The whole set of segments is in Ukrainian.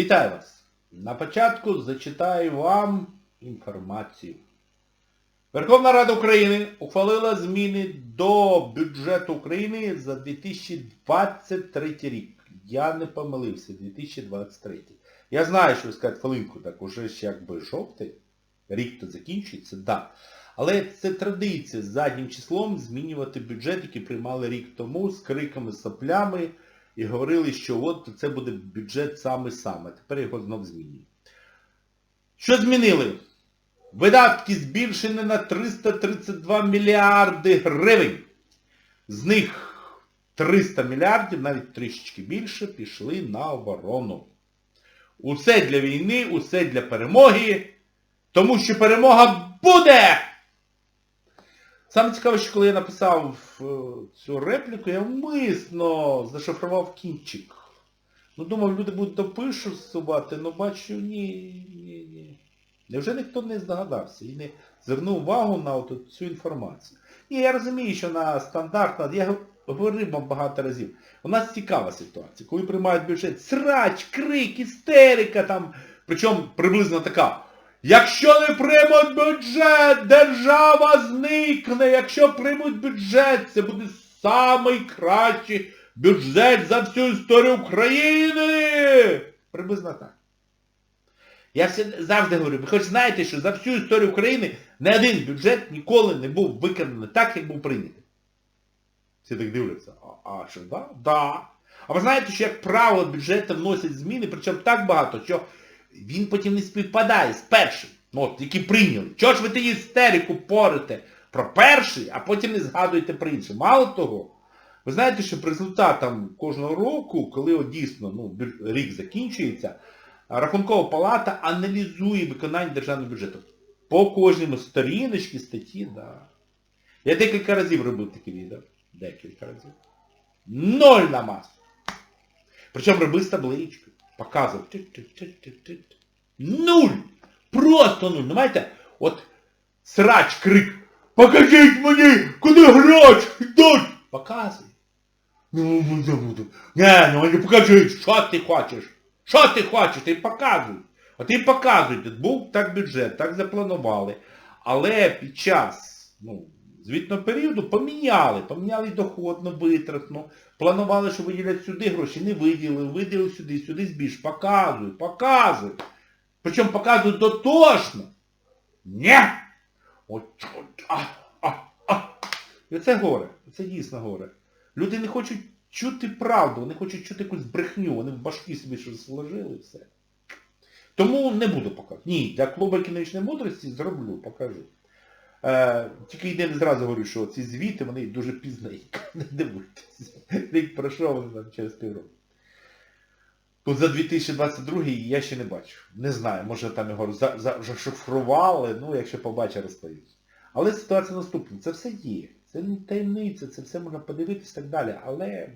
Вітаю вас! На початку зачитаю вам інформацію. Верховна Рада України ухвалила зміни до бюджету України за 2023 рік. Я не помилився, 2023. Я знаю, що ви скажете, хвилинку, так уже ж якби жовтий, рік то закінчується, так. Да. Але це традиція з заднім числом змінювати бюджет, який приймали рік тому з криками, соплями і говорили, що от це буде бюджет саме-саме. Тепер його знов змінюють. Що змінили? Видатки збільшені на 332 мільярди гривень. З них 300 мільярдів, навіть трішечки більше, пішли на оборону. Усе для війни, усе для перемоги, тому що перемога буде! Саме цікаве, що коли я написав е, цю репліку, я вмисно зашифрував кінчик. Ну, думав, люди будуть допишувати, але бачу, ні, ні, ні. Невже ніхто не здогадався і не звернув увагу на от цю інформацію? Ні, я розумію, що на стандартна, я говорив вам багато разів, у нас цікава ситуація. Коли приймають бюджет, срач, крик, істерика там, причому приблизно така. Якщо не приймуть бюджет, держава зникне. Якщо приймуть бюджет, це буде найкращий бюджет за всю історію України. Приблизно так. Я завжди говорю, ви хоч знаєте, що за всю історію України не один бюджет ніколи не був виконаний так, як був прийнятий. Всі так дивляться. А, а що, да? Да. А ви знаєте, що, як правило, бюджети вносять зміни, причому так багато, що він потім не співпадає з першим, ну, от, який прийняли. Чого ж ви тоді істерику порите про перший, а потім не згадуєте про інший? Мало того, ви знаєте, що по результатам кожного року, коли от, дійсно ну, рік закінчується, Рахункова палата аналізує виконання державного бюджету. По кожному сторіночці статті, да. Я декілька разів робив таке відео. Декілька разів. Ноль на масу. Причому робив з табличкою. Показував. Нуль! Просто нуль. Ну, знаєте, от срач, крик. Покажіть мені, куди гроші йдуть! Показуй. Ну, буду, буду. Не, ну не покажи, що ти хочеш. Що ти хочеш? Ти показуй. От і показуйте. Був так бюджет, так запланували. Але під час ну, звітного періоду поміняли. Поміняли доходну, витратну. Планували, що виділять сюди гроші, не виділили, виділили сюди, сюди збільш. Показуй, показуй. Причому показуй дотошно. Ні! От. І це горе. Це дійсно горе. Люди не хочуть чути правду, вони хочуть чути якусь брехню, вони в башки собі щось сложили і все. Тому не буду показувати. Ні, для клубу економічної мудрості зроблю, покажу. Е, тільки єдине зразу говорю, що ці звіти, вони дуже пізненько. Не дивуйтесь. Рік пройшов, там через півроку. Тут за 2022 я ще не бачу. Не знаю, може там його зашифрували, ну якщо побачу, розповідь. Але ситуація наступна. Це все є. Це не таємниця, це все можна подивитись і так далі. Але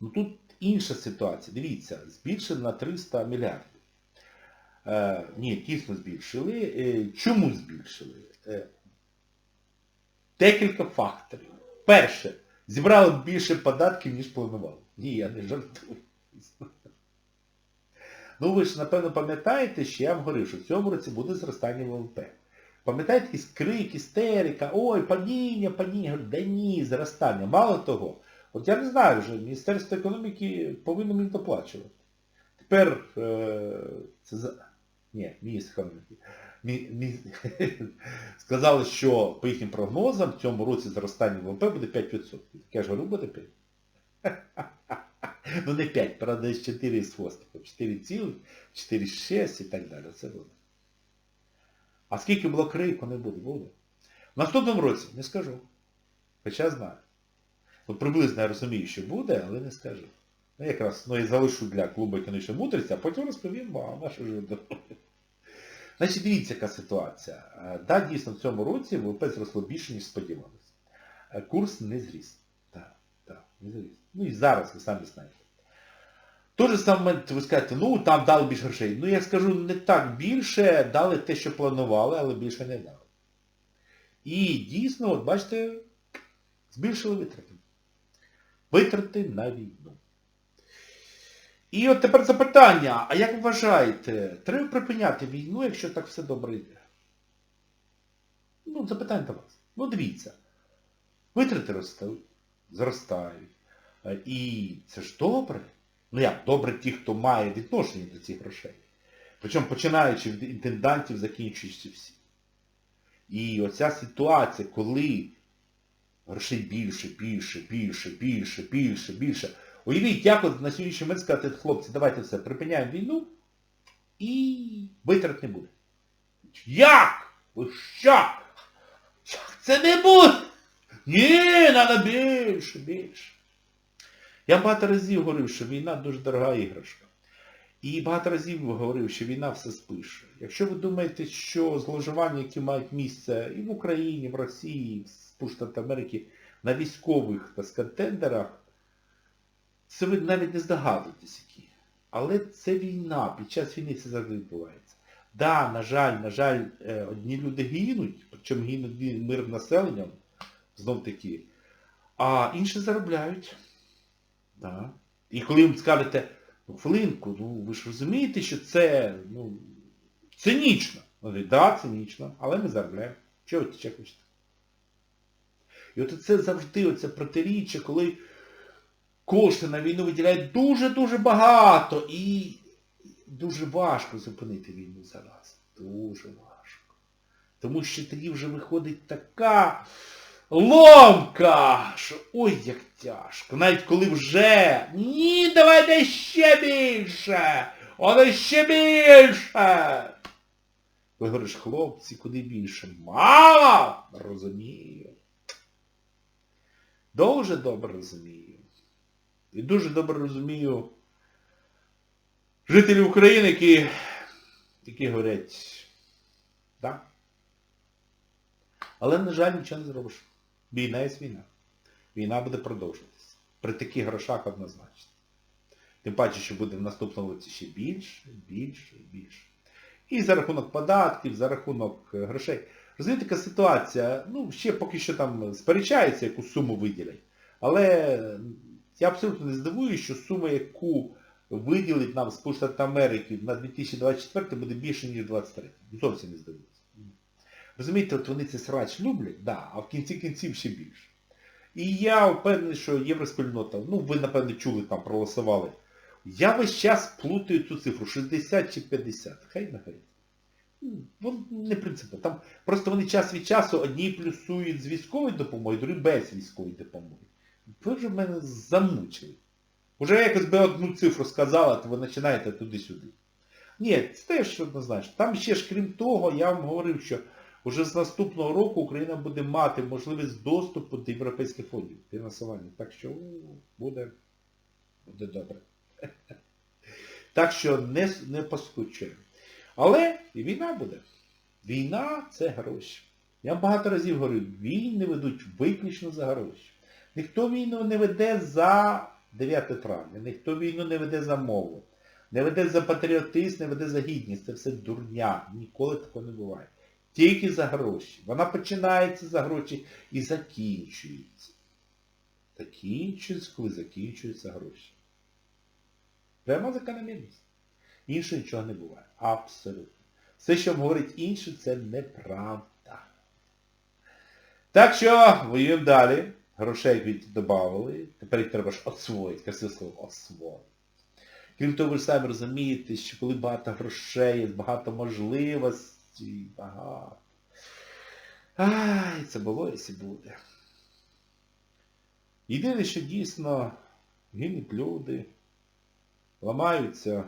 ну, тут інша ситуація. Дивіться, збільшили на 300 мільярдів. Е, Ні, дійсно збільшили. Е, чому збільшили? Е, Декілька факторів. Перше, зібрали більше податків, ніж планували. Ні, я не жартую. Ну ви ж, напевно, пам'ятаєте, що я вам говорив, що в цьому році буде зростання ВВП. Пам'ятаєте, якийсь крик, істерика, ой, падіння, падіння. Да ні, зростання. Мало того, от я не знаю вже, Міністерство економіки повинно мені доплачувати. Тепер е, це. Ні, міністр. Мі. Сказали, що по їхнім прогнозам в цьому році зростання ВВП буде 5%. Я ж говорю, буде 5%. Ну не 5, правда, 4 з хвостиком. 4 цілих, 4,6 і так далі. Це буде. А скільки було крику, не буде, буде. В наступному році не скажу. Хоча знаю. От приблизно я розумію, що буде, але не скажу. Ну якраз ну, і залишу для клубу економічної мудрості, а потім розповім вам, а що ж Значить, дивіться, яка ситуація. Так, дійсно, в цьому році ВВП зросло більше, ніж сподівалися. Курс не зріс. Так, так, не зріс. Ну і зараз ви самі знаєте. Той же самий момент ви скажете, ну там дали більше грошей. Ну я скажу, не так більше, дали те, що планували, але більше не дали. І дійсно, от бачите, збільшили витрати. Витрати на війну. І от тепер запитання, а як вважаєте, треба припиняти війну, якщо так все добре йде? Ну, запитання до вас. Ну, дивіться. Витрати ростуть, зростають. Е, І це ж добре. Ну як, добре ті, хто має відношення до цих грошей. Причому починаючи від інтендантів, закінчуючи всі. І оця ситуація, коли грошей більше, більше, більше, більше, більше, більше. Уявіть, як от на сьогоднішній момент сказати, хлопці, давайте все, припиняємо війну і витрат не буде. Як? Ви що? Як це не буде? Ні, треба більше, більше. Я багато разів говорив, що війна дуже дорога іграшка. І багато разів говорив, що війна все спише. Якщо ви думаєте, що зловживання, які мають місце і в Україні, і в Росії, і в Сполучених Америки, на військових так сказати, тендерах, це ви навіть не здогадуєтесь які. Але це війна, під час війни це завжди відбувається. Да, на жаль, на жаль, е, одні люди гинуть, причому гинуть мирним населенням, знов таки, а інші заробляють. Да. І коли їм скажете, ну, хвилинку, ну ви ж розумієте, що це ну, цинічно. Вони говорять, да, цинічно, але ми заробляємо. Чого ви хочете? І от це завжди оце протиріччя, коли кошти на війну виділяють дуже-дуже багато і дуже важко зупинити війну зараз. Дуже важко. Тому що тоді вже виходить така ломка, що ой, як тяжко. Навіть коли вже ні, давайте ще більше, але ще більше. Ви говориш, хлопці, куди більше? Мало! Розумію. Дуже добре розумію. І дуже добре розумію жителів України, які, які говорять, да. Але, на жаль, нічого не зробиш. Війна є війна. Війна буде продовжуватися. При таких грошах однозначно. Тим паче, що буде в наступному році ще більше, більше більше. І за рахунок податків, за рахунок е, грошей. Розумієте, така ситуація, ну, ще поки що там сперечається, яку суму виділять. Але я абсолютно не здивуюся, що сума, яку виділить нам Сполучені Америки на 2024 буде більше, ніж 2023. Зовсім не здивуюся. Розумієте, от вони цей срач люблять, да, а в кінці кінців ще більше. І я впевнений, що євроспільнота, ну ви, напевно, чули, там проголосували. Я весь час плутаю цю цифру, 60 чи 50. Хай нехай. Ну, не принципово. Там просто вони час від часу одні плюсують з військової допомоги, другі без військової допомоги. Ви вже мене замучили. Уже якось би одну цифру сказала, то ви починаєте туди-сюди. Ні, це теж однозначно. Там ще ж крім того, я вам говорив, що вже з наступного року Україна буде мати можливість доступу до європейських фондів фінансування. Так що буде, буде добре. Так що не, не поскучуємо. Але і війна буде. Війна це гроші. Я багато разів говорю, війни ведуть виключно за гроші. Ніхто війну не веде за 9 травня, ніхто війну не веде за мову, не веде за патріотизм, не веде за гідність. Це все дурня. Ніколи такого не буває. Тільки за гроші. Вона починається за гроші і закінчується. Закінчується, коли закінчуються гроші. Прямо закономірність. Інше нічого не буває. Абсолютно. Все, що говорить інше, це неправда. Так що, воюємо далі. Грошей від додавали. Тепер їх треба ж освоїти. Красиве слово освоїти. Крім того, ви ж самі розумієте, що коли багато грошей, багато можливостей, багато. Ай, це було і буде. Єдине, що дійсно гинуть люди, ламаються,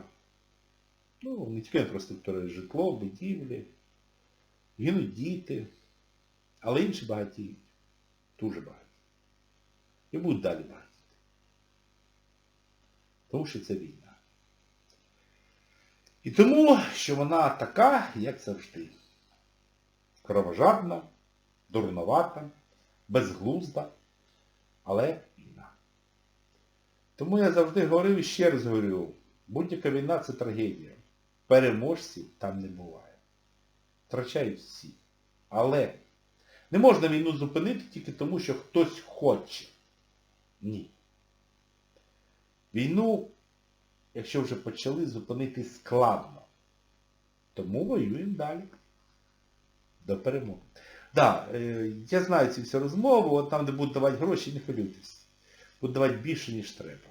ну, не тільки інфраструктура, житло, будівлі, гинуть діти, але інші багатіють. Дуже багаті. І будуть далі багаті. Тому що це війна. І тому, що вона така, як завжди. Кровожадна, дурновата, безглузда, але війна. Тому я завжди говорив і ще раз говорю, будь-яка війна це трагедія. Переможців там не буває. Втрачають всі. Але не можна війну зупинити тільки тому, що хтось хоче. Ні. Війну якщо вже почали, зупинити складно. Тому воюємо далі. До перемоги. Так, да, е, я знаю ці всі розмови, от там, де будуть давати гроші, не хвилюйтесь. Будуть давати більше, ніж треба.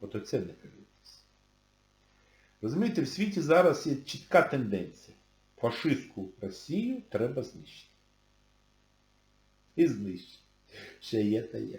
От оце не хвилюйтесь. Розумієте, в світі зараз є чітка тенденція. Фашистську Росію треба знищити. І знищити. Ще є та є.